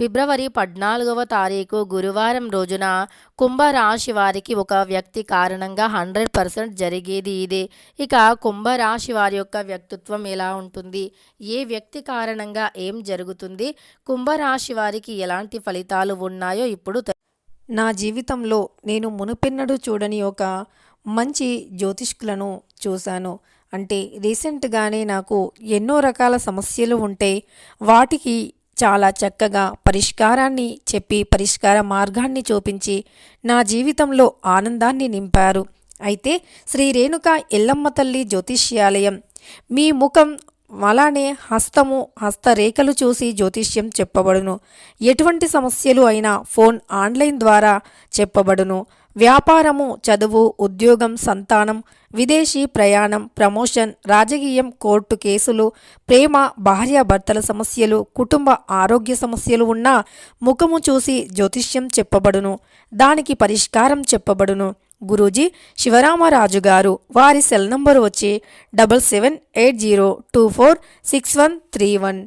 ఫిబ్రవరి పద్నాలుగవ తారీఖు గురువారం రోజున కుంభరాశి వారికి ఒక వ్యక్తి కారణంగా హండ్రెడ్ పర్సెంట్ జరిగేది ఇదే. ఇక కుంభరాశి వారి యొక్క వ్యక్తిత్వం ఎలా ఉంటుంది? ఏ వ్యక్తి కారణంగా ఏం జరుగుతుంది? కుంభరాశి వారికి ఎలాంటి ఫలితాలు ఉన్నాయో ఇప్పుడు నా జీవితంలో నేను మునుపెన్నడూ చూడని ఒక మంచి జ్యోతిష్కులను చూశాను. అంటే రీసెంట్గానే నాకు ఎన్నో రకాల సమస్యలు ఉంటే వాటికి చాలా చక్కగా పరిష్కారాన్ని చెప్పి పరిష్కార మార్గాన్ని చూపించి నా జీవితంలో ఆనందాన్ని నింపారు. అయితే శ్రీ రేణుక ఎల్లమ్మ తల్లి జ్యోతిష్యాలయం మీ ముఖం అలానే హస్తము హస్తరేఖలు చూసి జ్యోతిష్యం చెప్పబడును. ఎటువంటి సమస్యలు అయినా ఫోన్ ఆన్లైన్ ద్వారా చెప్పబడును. వ్యాపారము చదువు ఉద్యోగం సంతానం విదేశీ ప్రయాణం ప్రమోషన్ రాజకీయం కోర్టు కేసులు ప్రేమ భార్యాభర్తల సమస్యలు కుటుంబ ఆరోగ్య సమస్యలు ఉన్నా ముఖము చూసి జ్యోతిష్యం చెప్పబడును దానికి పరిష్కారం చెప్పబడును. గురూజీ శివరామరాజు గారు వారి సెల్ నంబరు వచ్చి double seven eight zero two four six one three one.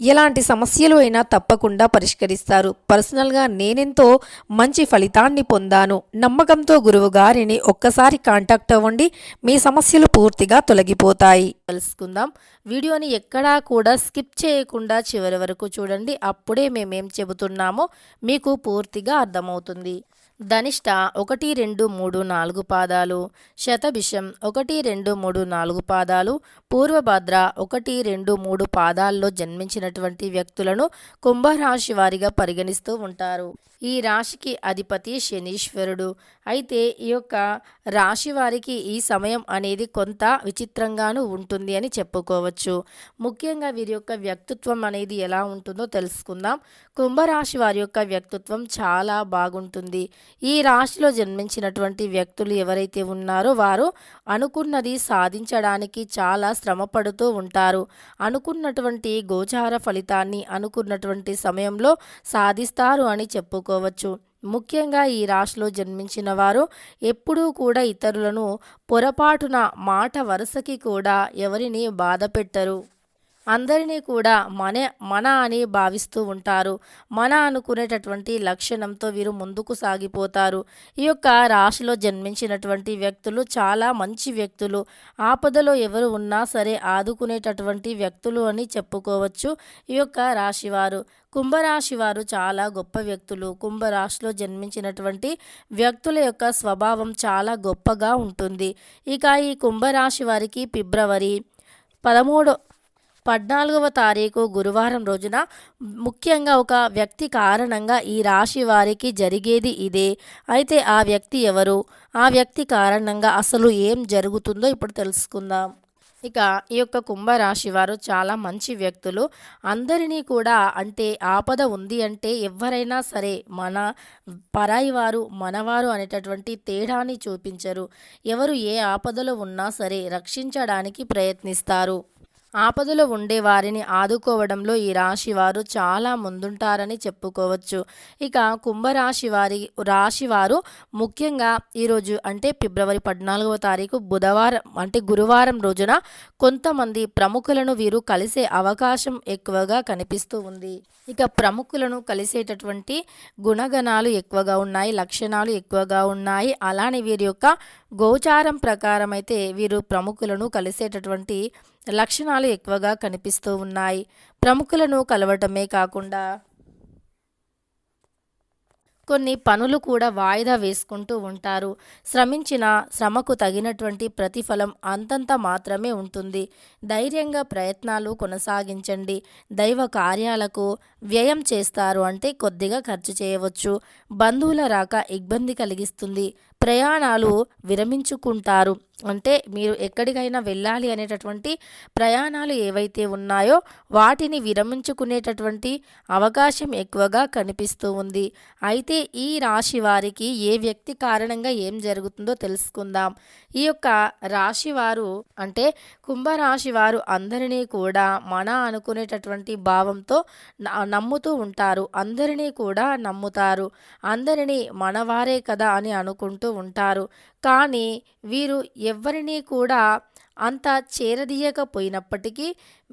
ఎలాంటి సమస్యలు అయినా తప్పకుండా పరిష్కరిస్తారు. పర్సనల్గా నేనెంతో మంచి ఫలితాన్ని పొందాను. నమ్మకంతో గురువు గారిని ఒక్కసారి కాంటాక్ట్ అవ్వండి. మీ సమస్యలు పూర్తిగా తొలగిపోతాయి. తెలుసుకుందాం. వీడియోని ఎక్కడా కూడా స్కిప్ చేయకుండా చివరి వరకు చూడండి. అప్పుడే మేమేం చెబుతున్నామో మీకు పూర్తిగా అర్థమవుతుంది. ధనిష్ట ఒకటి రెండు మూడు నాలుగు పాదాలు శతభిషం ఒకటి రెండు మూడు నాలుగు పాదాలు పూర్వభద్ర ఒకటి రెండు మూడు పాదాల్లో జన్మించినటువంటి వ్యక్తులను కుంభరాశి వారిగా పరిగణిస్తూ ఉంటారు. ఈ రాశికి అధిపతి శనీశ్వరుడు. అయితే ఈ యొక్క రాశి వారికి ఈ సమయం అనేది కొంత విచిత్రంగాను ఉంటుంది అని చెప్పుకోవచ్చు. ముఖ్యంగా వీరి యొక్క వ్యక్తిత్వం అనేది ఎలా ఉంటుందో తెలుసుకుందాం. కుంభరాశి వారి యొక్క వ్యక్తిత్వం చాలా బాగుంటుంది. ఈ రాశిలో జన్మించినటువంటి వ్యక్తులు ఎవరైతే ఉన్నారో వారు అనుకున్నది సాధించడానికి చాలా శ్రమపడుతూ ఉంటారు. అనుకున్నటువంటి గోచార ఫలితాన్ని అనుకున్నటువంటి సమయంలో సాధిస్తారు అని చెప్పుకోవచ్చు. ముఖ్యంగా ఈ రాశిలో జన్మించిన వారు ఎప్పుడూ కూడా ఇతరులను పొరపాటున మాట వరుసకి కూడా ఎవరిని బాధ పెట్టరు అందరినీ కూడా మన మన అని భావిస్తూ ఉంటారు. మన అనుకునేటటువంటి లక్షణంతో వీరు ముందుకు సాగిపోతారు. ఈ యొక్క రాశిలో జన్మించినటువంటి వ్యక్తులు చాలా మంచి వ్యక్తులు. ఆపదలో ఎవరు ఉన్నా సరే ఆదుకునేటటువంటి వ్యక్తులు అని చెప్పుకోవచ్చు ఈ యొక్క రాశివారు. కుంభరాశి వారు చాలా గొప్ప వ్యక్తులు. కుంభరాశిలో జన్మించినటువంటి వ్యక్తుల యొక్క స్వభావం చాలా గొప్పగా ఉంటుంది. ఇక ఈ కుంభరాశి వారికి ఫిబ్రవరి పదమూడు పద్నాలుగవ తారీఖు గురువారం రోజున ముఖ్యంగా ఒక వ్యక్తి కారణంగా ఈ రాశి వారికి జరిగేది ఇదే. అయితే ఆ వ్యక్తి ఎవరు? ఆ వ్యక్తి కారణంగా అసలు ఏం జరుగుతుందో ఇప్పుడు తెలుసుకుందాం. ఇక ఈ యొక్క కుంభరాశి వారు చాలా మంచి వ్యక్తులు. అందరినీ కూడా అంటే ఆపద ఉంది అంటే ఎవరైనా సరే మన పరాయి వారు మనవారు అనేటటువంటి తేడాని చూపించరు. ఎవరు ఏ ఆపదలో ఉన్నా సరే రక్షించడానికి ప్రయత్నిస్తారు. ఆపదలో ఉండే వారిని ఆదుకోవడంలో ఈ రాశి వారు చాలా ముందుంటారని చెప్పుకోవచ్చు. ఇక కుంభరాశి వారి రాశి వారు ముఖ్యంగా ఈరోజు అంటే ఫిబ్రవరి పద్నాలుగవ తారీఖు బుధవారం అంటే గురువారం రోజున కొంతమంది ప్రముఖులను వీరు కలిసే అవకాశం ఎక్కువగా కనిపిస్తూ ఉంది. ఇక ప్రముఖులను కలిసేటటువంటి గుణగణాలు ఎక్కువగా ఉన్నాయి లక్షణాలు ఎక్కువగా ఉన్నాయి. అలానే వీరి యొక్క గోచారం ప్రకారం అయితే వీరు ప్రముఖులను కలిసేటటువంటి లక్షణాలు ఎక్కువగా కనిపిస్తూ ఉన్నాయి. ప్రముఖులను కలవటమే కాకుండా కొన్ని పనులు కూడా వాయిదా వేసుకుంటూ ఉంటారు. శ్రమించిన శ్రమకు తగినటువంటి ప్రతిఫలం అంతంత మాత్రమే ఉంటుంది. ధైర్యంగా ప్రయత్నాలు కొనసాగించండి. దైవ కార్యాలకు వ్యయం చేస్తారు అంటే కొద్దిగా ఖర్చు చేయవచ్చు. బంధువుల రాక ఇబ్బంది కలిగిస్తుంది. ప్రయాణాలు విరమించుకుంటారు. అంటే మీరు ఎక్కడికైనా వెళ్ళాలి అనేటటువంటి ప్రయాణాలు ఏవైతే ఉన్నాయో వాటిని విరమించుకునేటటువంటి అవకాశం ఎక్కువగా కనిపిస్తూ ఉంది. అయితే ఈ రాశి వారికి ఏ వ్యక్తి కారణంగా ఏం జరుగుతుందో తెలుసుకుందాం. ఈ యొక్క రాశి వారు అంటే కుంభరాశి వారు అందరినీ కూడా మన అనుకునేటటువంటి భావంతో న- నమ్ముతూ ఉంటారు. అందరినీ కూడా నమ్ముతారు. అందరినీ మనవారే కదా అని అనుకుంటూ చేస్తూ ఉంటారు. కానీ వీరు ఎవరిని కూడా అంత చేరదీయకపోయినప్పటికీ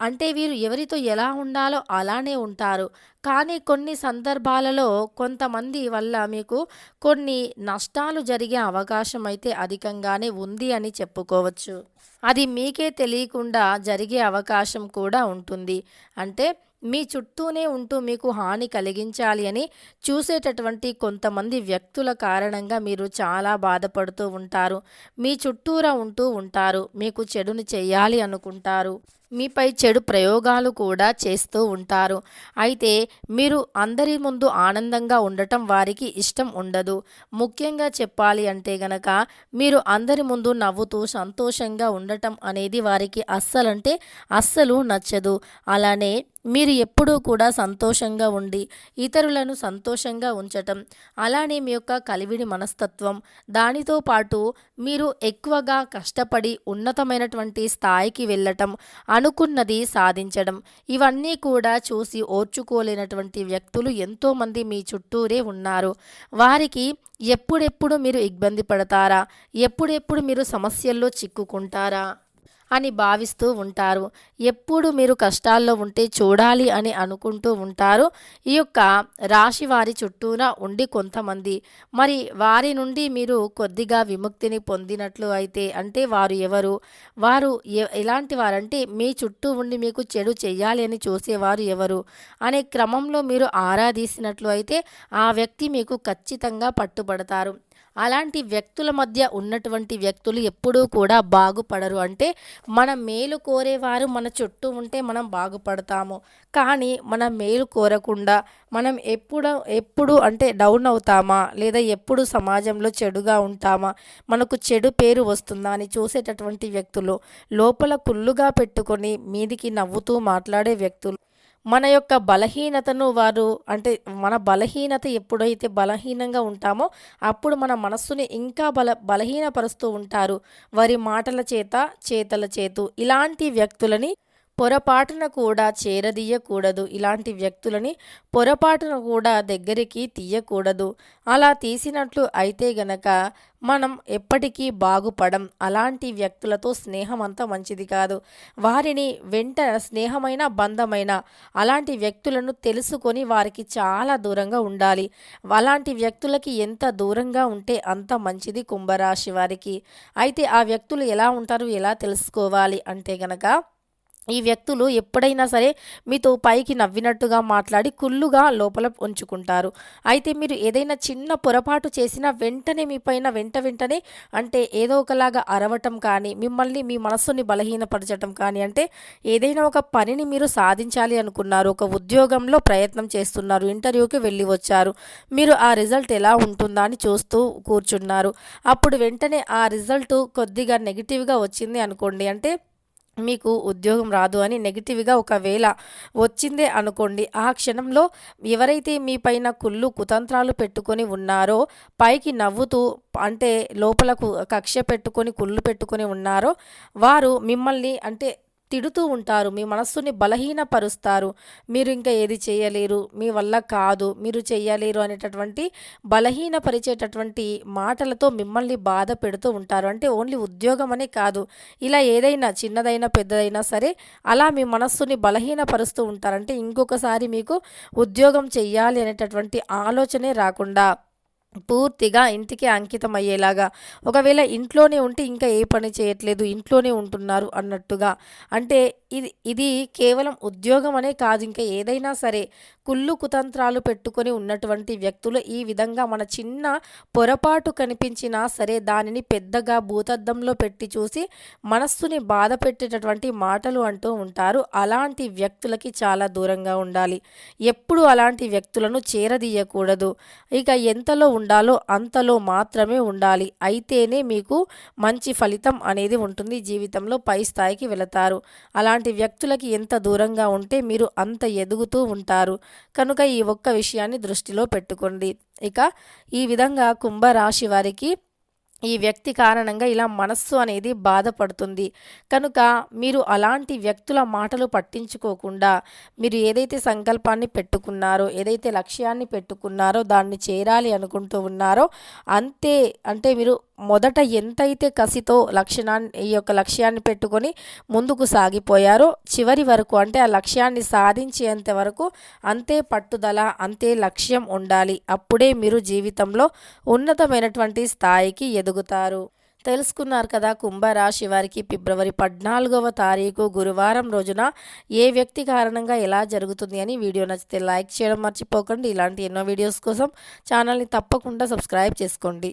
అంటే వీరు ఎవరితో ఎలా ఉండాలో అలానే ఉంటారు. కానీ కొన్ని సందర్భాలలో కొంతమంది వల్ల మీకు కొన్ని నష్టాలు జరిగే అవకాశం అయితే అధికంగానే ఉంది అని చెప్పుకోవచ్చు. అది మీకే తెలియకుండా జరిగే అవకాశం కూడా ఉంటుంది. అంటే మీ చుట్టూనే ఉంటూ మీకు హాని కలిగించాలి అని చూసేటటువంటి కొంతమంది వ్యక్తుల కారణంగా మీరు చాలా బాధపడుతూ ఉంటారు. మీ చుట్టూరా ఉంటూ ఉంటారు. మీకు చెడుని చెయ్యాలి అనుకుంటారు. మీపై చెడు ప్రయోగాలు కూడా చేస్తూ ఉంటారు. అయితే మీరు అందరి ముందు ఆనందంగా ఉండటం వారికి ఇష్టం ఉండదు. ముఖ్యంగా చెప్పాలి అంటే గనక మీరు అందరి ముందు నవ్వుతూ సంతోషంగా ఉండటం అనేది వారికి అస్సలంటే అస్సలు నచ్చదు. అలానే మీరు ఎప్పుడూ కూడా సంతోషంగా ఉండి ఇతరులను సంతోషంగా ఉంచటం అలానే మీ యొక్క కలివిడి మనస్తత్వం దానితో పాటు మీరు ఎక్కువగా కష్టపడి ఉన్నతమైనటువంటి స్థాయికి వెళ్ళటం అనుకున్నది సాధించడం. ఇవన్నీ కూడా చూసి ఓర్చుకోలేనటువంటి వ్యక్తులు ఎంతోమంది మీ చుట్టూరే ఉన్నారు. వారికి ఎప్పుడెప్పుడు మీరు ఇబ్బంది పడతారా? ఎప్పుడెప్పుడు మీరు సమస్యల్లో చిక్కుకుంటారా? అని భావిస్తూ ఉంటారు. ఎప్పుడు మీరు కష్టాల్లో ఉంటే చూడాలి అని అనుకుంటూ ఉంటారు. ఈ యొక్క రాశి వారి చుట్టూరా ఉండి కొంతమంది. మరి వారి నుండి మీరు కొద్దిగా విముక్తిని పొందినట్లు అయితే అంటే వారు ఎవరు? వారు ఎలాంటి వారంటే మీ చుట్టూ ఉండి మీకు చెడు చేయాలి అని చూసేవారు ఎవరు? అనే క్రమంలో మీరు ఆరాధీసినట్లు అయితే ఆ వ్యక్తి మీకు ఖచ్చితంగా పట్టుబడతారు. అలాంటి వ్యక్తుల మధ్య ఉన్నటువంటి వ్యక్తులు ఎప్పుడూ కూడా బాగుపడరు. అంటే మన మేలు కోరేవారు మన చుట్టూ ఉంటే మనం బాగుపడతాము. కానీ మన మేలు కోరకుండా మనం ఎప్పుడు ఎప్పుడు అంటే డౌన్ అవుతామా? లేదా ఎప్పుడు సమాజంలో చెడుగా ఉంటామా? మనకు చెడు పేరు వస్తుందా? అని చూసేటటువంటి వ్యక్తులు లోపల కుళ్ళుగా పెట్టుకొని మీదికి నవ్వుతూ మాట్లాడే వ్యక్తులు మన యొక్క బలహీనతను వారు అంటే మన బలహీనత ఎప్పుడైతే బలహీనంగా ఉంటామో అప్పుడు మన మనస్సుని ఇంకా బల బలహీనపరుస్తూ ఉంటారు. వారి మాటల చేత చేతల చేతు. ఇలాంటి వ్యక్తులని పొరపాటున కూడా చేరదీయకూడదు. ఇలాంటి వ్యక్తులని పొరపాటున కూడా దగ్గరికి తీయకూడదు. అలా తీసినట్లు అయితే గనక మనం ఎప్పటికీ బాగుపడం. అలాంటి వ్యక్తులతో స్నేహం అంత మంచిది కాదు. వారిని వెంట స్నేహమైన బంధమైన అలాంటి వ్యక్తులను తెలుసుకొని వారికి చాలా దూరంగా ఉండాలి. అలాంటి వ్యక్తులకి ఎంత దూరంగా ఉంటే అంత మంచిది కుంభరాశి వారికి. అయితే ఆ వ్యక్తులు ఎలా ఉంటారు ఎలా తెలుసుకోవాలి అంటే గనక ఈ వ్యక్తులు ఎప్పుడైనా సరే మీతో పైకి నవ్వినట్టుగా మాట్లాడి కుళ్ళుగా లోపల ఉంచుకుంటారు. అయితే మీరు ఏదైనా చిన్న పొరపాటు చేసినా వెంటనే మీ పైన వెంట వెంటనే అంటే ఏదో ఒకలాగా అరవటం కానీ మిమ్మల్ని మీ మనస్సుని బలహీనపరచటం కానీ అంటే ఏదైనా ఒక పనిని మీరు సాధించాలి అనుకున్నారు ఒక ఉద్యోగంలో ప్రయత్నం చేస్తున్నారు ఇంటర్వ్యూకి వెళ్ళి వచ్చారు మీరు ఆ రిజల్ట్ ఎలా ఉంటుందా అని చూస్తూ కూర్చున్నారు. అప్పుడు వెంటనే ఆ రిజల్ట్ కొద్దిగా నెగిటివ్గా వచ్చింది అనుకోండి అంటే మీకు ఉద్యోగం రాదు అని నెగిటివ్గా ఒకవేళ వచ్చిందే అనుకోండి ఆ క్షణంలో ఎవరైతే మీ పైన కుళ్ళు కుతంత్రాలు పెట్టుకొని ఉన్నారో పైకి నవ్వుతూ అంటే లోపలకు కక్ష పెట్టుకొని కుళ్ళు పెట్టుకొని ఉన్నారో వారు మిమ్మల్ని అంటే తిడుతూ ఉంటారు. మీ మనస్సుని బలహీనపరుస్తారు. మీరు ఇంకా ఏది చేయలేరు. మీ వల్ల కాదు. మీరు చేయలేరు అనేటటువంటి బలహీనపరిచేటటువంటి మాటలతో మిమ్మల్ని బాధ పెడుతూ ఉంటారు. అంటే ఓన్లీ ఉద్యోగం అనే కాదు. ఇలా ఏదైనా చిన్నదైనా పెద్దదైనా సరే అలా మీ మనస్సుని బలహీనపరుస్తూ ఉంటారంటే ఇంకొకసారి మీకు ఉద్యోగం చెయ్యాలి అనేటటువంటి ఆలోచనే రాకుండా పూర్తిగా ఇంటికి అంకితం అయ్యేలాగా ఒకవేళ ఇంట్లోనే ఉంటే ఇంకా ఏ పని చేయట్లేదు ఇంట్లోనే ఉంటున్నారు అన్నట్టుగా. అంటే ఇది ఇది కేవలం ఉద్యోగం అనే కాదు ఇంకా ఏదైనా సరే కుళ్ళు కుతంత్రాలు పెట్టుకొని ఉన్నటువంటి వ్యక్తులు ఈ విధంగా మన చిన్న పొరపాటు కనిపించినా సరే దానిని పెద్దగా భూతద్దంలో పెట్టి చూసి మనస్సుని బాధ పెట్టేటటువంటి మాటలు అంటూ ఉంటారు. అలాంటి వ్యక్తులకి చాలా దూరంగా ఉండాలి. ఎప్పుడు అలాంటి వ్యక్తులను చేరదీయకూడదు. ఇక ఎంతలో ఉండాలో అంతలో మాత్రమే ఉండాలి. అయితేనే మీకు మంచి ఫలితం అనేది ఉంటుంది. జీవితంలో పై స్థాయికి వెళతారు. అలాంటి వ్యక్తులకి ఎంత దూరంగా ఉంటే మీరు అంత ఎదుగుతూ ఉంటారు. కనుక ఈ ఒక్క విషయాన్ని దృష్టిలో పెట్టుకోండి. ఇక ఈ విధంగా కుంభరాశి వారికి ఈ వ్యక్తి కారణంగా ఇలా మనస్సు అనేది బాధపడుతుంది. కనుక మీరు అలాంటి వ్యక్తుల మాటలు పట్టించుకోకుండా మీరు ఏదైతే సంకల్పాన్ని పెట్టుకున్నారో ఏదైతే లక్ష్యాన్ని పెట్టుకున్నారో దాన్ని చేరాలి అనుకుంటూ ఉన్నారో అంతే అంటే మీరు మొదట ఎంతైతే కసితో లక్షణాన్ని ఈ యొక్క లక్ష్యాన్ని పెట్టుకొని ముందుకు సాగిపోయారో చివరి వరకు అంటే ఆ లక్ష్యాన్ని సాధించేంత వరకు అంతే పట్టుదల అంతే లక్ష్యం ఉండాలి. అప్పుడే మీరు జీవితంలో ఉన్నతమైనటువంటి స్థాయికి ఎదుగుతారు. తెలుసుకున్నారు కదా కుంభరాశి వారికి ఫిబ్రవరి పద్నాలుగవ తారీఖు గురువారం రోజున ఏ వ్యక్తి కారణంగా ఎలా జరుగుతుంది అని వీడియో నచ్చితే లైక్ చేయడం మర్చిపోకండి. ఇలాంటి ఎన్నో వీడియోస్ కోసం ఛానల్ని తప్పకుండా సబ్స్క్రైబ్ చేసుకోండి.